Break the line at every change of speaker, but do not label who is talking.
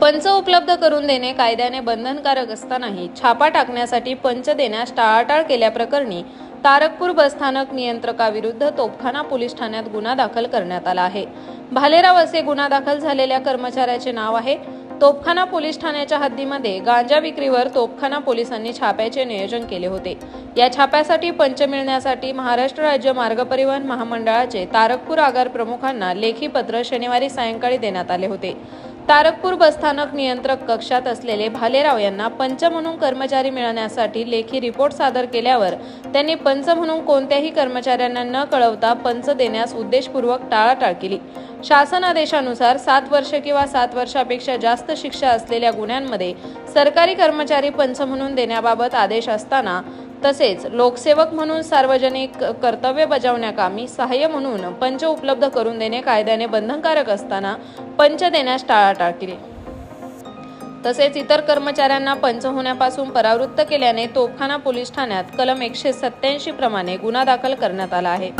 पंच उपलब्ध करून देणे कायद्याने बंधनकारक असतानाही छापा टाकण्यासाठी पंच देण्यास टाळाटाळ केल्याप्रकरणी तारकपूर बसस्थानक नियंत्रकाविरुद्ध तोपखाना पोलीस ठाण्यात गुन्हा दाखल करण्यात आला आहे. भालेराव असे गुन्हा दाखल झालेल्या कर्मचाऱ्याचे नाव आहे. तोपखाना पोलीस ठाण्याच्या हद्दीमध्ये गांजा विक्रीवर तोपखाना पोलिसांनी छाप्याचे नियोजन केले होते. या छाप्यासाठी पंच मिळण्यासाठी महाराष्ट्र राज्य मार्ग परिवहन महामंडळाचे तारकपूर आगार प्रमुखांना लेखी पत्र शनिवारी सायंकाळी देण्यात आले होते. तारकपूर बसस्थानक नियंत्रक कक्षात असलेले भालेराव यांना पंच म्हणून कर्मचारी मिळवण्यासाठी लेखी रिपोर्ट सादर केल्यावर त्यांनी पंच म्हणून कोणत्याही कर्मचाऱ्यांना न कळवता पंच देण्यास उद्देशपूर्वक टाळाटाळ केली. शासन आदेशानुसार सात वर्ष किंवा सात वर्षापेक्षा जास्त शिक्षा असलेल्या गुन्ह्यांमध्ये सरकारी कर्मचारी पंच म्हणून देण्याबाबत आदेश असताना तसेच लोकसेवक म्हणून सार्वजनिक कर्तव्य बजावण्याकामी सहाय्य म्हणून पंच उपलब्ध करून देणे कायद्याने बंधनकारक असताना पंच देण्यास टाळाटाळ केली. तसेच इतर कर्मचाऱ्यांना पंच होण्यापासून परावृत्त केल्याने तोफखाना पोलीस ठाण्यात कलम एकशे सत्याऐंशी प्रमाणे गुन्हा दाखल करण्यात आला आहे.